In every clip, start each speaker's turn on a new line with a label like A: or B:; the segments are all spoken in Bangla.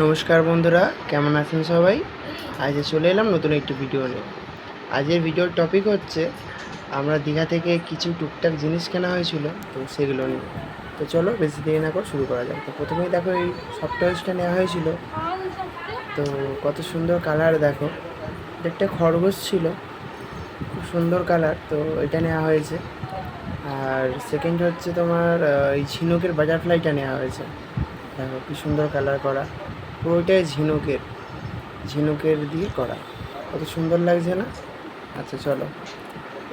A: নমস্কার বন্ধুরা, কেমন আছেন সবাই? আজ চলে এলাম নতুন একটি ভিডিও নিয়ে। আজের ভিডিওর টপিক হচ্ছে, আমরা দীঘা থেকে কিছু টুকটাক জিনিস কেনা হয়েছিল, তো সেগুলো নিয়ে। তো চলো বেশি দেরি না করে শুরু করা যাক। তো প্রথমেই দেখো, এই সফটওয়্যারসটা নেওয়া হয়েছিল। তো কত সুন্দর কালার দেখো। একটা খরগোশ ছিল, খুব সুন্দর কালার তো এটা নেওয়া হয়েছে। আর সেকেন্ড হচ্ছে তোমার এই ঝিনুকের বাটারফ্লাইটা নেওয়া হয়েছে। দেখো কি সুন্দর কালার করা। পুরোটাই ঝিনুকের ঝিনুকের দিয়ে করা। কত সুন্দর লাগছে না? আচ্ছা চলো।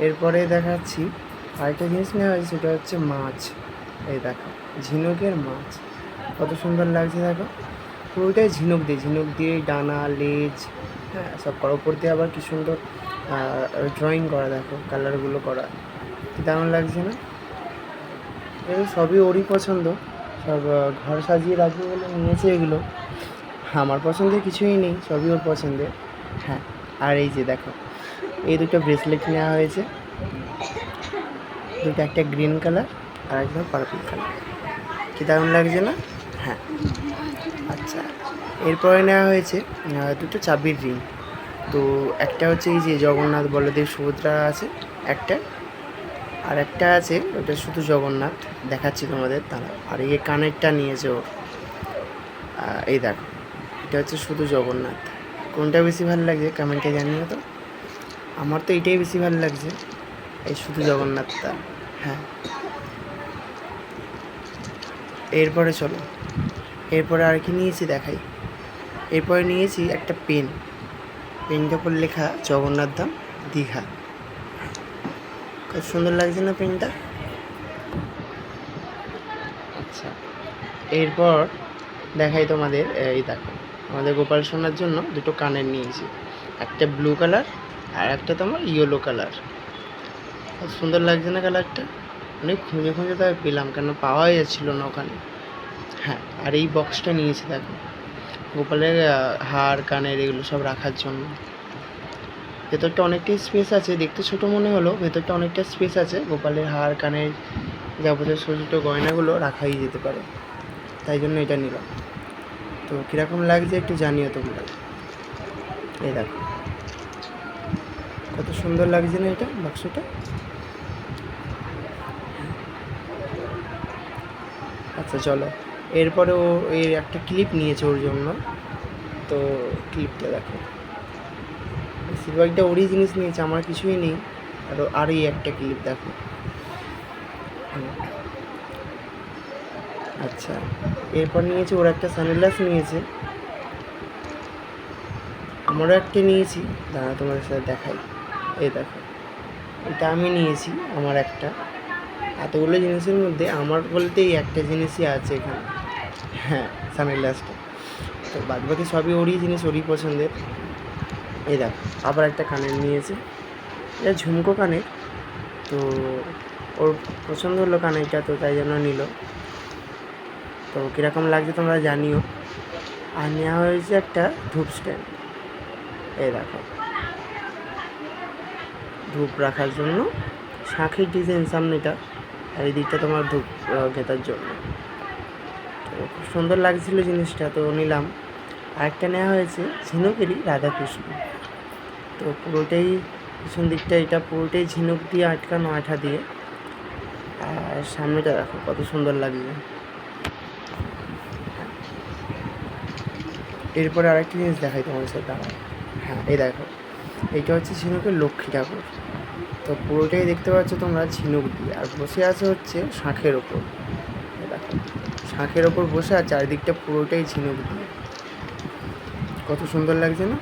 A: এরপরে দেখাচ্ছি, আরেকটা জিনিস নেওয়া হয়েছে, সেটা হচ্ছে মাছ। এই দেখো, ঝিনুকের মাছ। কত সুন্দর লাগছে, দেখো। পুরোটাই ঝিনুক দিয়ে ঝিনুক দিয়ে ডানা, লেজ হ্যাঁ সব করার উপর দিয়ে আবার কি সুন্দর ড্রয়িং করা, দেখো কালারগুলো করা। কি দারুণ লাগছে না? এগুলো সবই ওরই পছন্দ। সব ঘর সাজিয়ে রাখবে বলে নিয়েছে এগুলো। আমার পছন্দের কিছুই নেই, সবই ওর পছন্দের। হ্যাঁ আর এই যে দেখো, এই দুটো ব্রেসলেট নেওয়া হয়েছে। দুটো একটা গ্রিন কালার আর একটা পার্পল কালার কি দারুণ লাগছে না? হ্যাঁ। আচ্ছা এরপরে নেওয়া হয়েছে দুটো চাবির রিং তো একটা হচ্ছে এই যে জগন্নাথ বলদেব সুভদ্রা আছে, একটা। আর একটা আছে, ওটা শুধু জগন্নাথ, দেখাচ্ছি তোমাদের তারা। আর এই কানেরটা নিয়েছে ওর এই দেখো। এটা হচ্ছে শুধু জগন্নাথ। কোনটা বেশি ভালো লাগছে কমেন্টে জানিও তো। আমার তো এটাই বেশি ভালো লাগছে, এই শুধু জগন্নাথটা। হ্যাঁ। এরপরে চলো। এরপরে আর কি নিয়েছি দেখাই। এরপরে নিয়েছি একটা পেন। পেনটার উপর লেখা জগন্নাথ ধাম দীঘা। কত সুন্দর লাগছে না পেনটা? আচ্ছা। এরপর দেখাই তোমাদের, এই দেখো। আমাদের গোপাল সোনার জন্য দুটো কানের নিয়েছি। একটা ব্লু কালার আর একটা তোমার ইয়েলো কালার সুন্দর লাগছে না কালারটা অনেক খুঁজে খুঁজে তাই পেলাম, কেন পাওয়াই যাচ্ছিল না ওখানে। হ্যাঁ আর এই বক্সটা নিয়েছি দেখো। গোপালের হার, কানের এগুলো সব রাখার জন্য। ভেতরটা অনেকটাই স্পেস আছে, দেখতে ছোট মনে হলো ভেতরটা অনেকটা স্পেস আছে। গোপালের হার, কানের যাবতীয় ছোটো ছোটো গয়নাগুলো রাখাই যেতে পারে। তাই জন্য এটা নিলাম। তো কীরকম লাগছে একটু জানিও তোমরা। এই দেখো। কত সুন্দর লাগছে না এটা বাক্সটা? আচ্ছা চলো। এরপরে ও এই একটা ক্লিপ নিয়েছে ওর জন্য। তো ক্লিপটা দেখো। বেশিরভাগটা ওরই জিনিস নিয়েছে, আমার কিছুই নেই। আর আর এই একটা ক্লিপ দেখো। আচ্ছা। এরপর নিয়েছি, ওর একটা সানগ্লাস নিয়েছে। আমারও একটা নিয়েছি। দাঁড়া তোমাদের সাথে দেখাই। এই দেখো, এটা আমি নিয়েছি, আমার একটা। এতগুলো জিনিসের মধ্যে আমার বলতে এই একটা জিনিসই আছে এখানে। হ্যাঁ সানগ্লাসটা তো বাদ বাকি সবই ওরই জিনিস, ওরই পছন্দের। এই দেখো, আবার একটা কানের নিয়েছে। এটা ঝুমকো কানের। তো ওর পছন্দ হলো কানেরটা, তো তাই জন্য নিল। তো কীরকম লাগছে তোমরা জানিও। আর নেওয়া হয়েছে একটা ধূপ স্ট্যান্ড এই দেখো। ধূপ রাখার জন্য শাঁখের ডিজাইন সামনেটা আর এই দিকটা তোমার ধূপ গেঁথার জন্য। তো খুব সুন্দর লাগছিল জিনিসটা, তো নিলাম। আরেকটা নেওয়া হয়েছে ঝিনুকেরই রাধাকৃষ্ণ। তো পুরোটাই, পিছন দিকটা এটা পুরোটাই ঝিনুক দিয়ে আটকানো আঠা দিয়ে। আর সামনেটা দেখো, কত সুন্দর লাগছে। এরপরে আরেকটা জিনিস দেখাই তোমাদের সাথে দাঁড়াও হ্যাঁ এই দেখো। এইটা হচ্ছে ঝিনুকের লক্ষ্মী ঠাকুর। তো পুরোটাই দেখতে পাচ্ছ তোমরা ঝিনুক দিয়ে। আর বসে আছে হচ্ছে শাঁখের ওপর। দেখো, শাঁখের ওপর বসে আর চারিদিকটা পুরোটাই ঝিনুক দিয়ে। কত সুন্দর লাগছে না?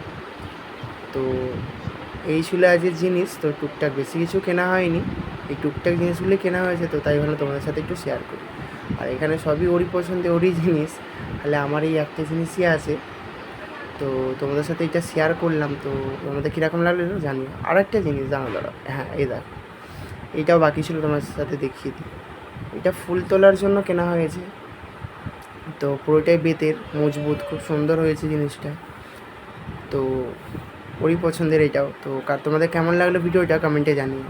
A: তো এই ছিল আজকের জিনিস, তো টুকটাক বেশি কিছু কেনা হয়নি। এই টুকটাক জিনিসগুলি কেনা হয়েছে, তো তাই ভালো তোমাদের সাথে একটু শেয়ার করি। আর এখানে সবই ওরই পছন্দের, ওরই জিনিস। তাহলে আমার এই একটা জিনিসই আছে। তো তোমাদের সাথে এটা শেয়ার করলাম, তো তোমাদের কীরকম লাগল জানিও আর একটা জিনিস জানো দাঁড়াও হ্যাঁ এই দেখো। এইটাও বাকি ছিল তোমার সাথে দেখিয়ে দিই। এটা ফুল তোলার জন্য কেনা হয়েছে। তো পুরোটাই বেতের, মজবুত, খুব সুন্দর হয়েছে জিনিসটা। তো ওরই পছন্দের এটাও। তো কার তোমাদের কেমন লাগল ভিডিওটা কমেন্টে জানিও।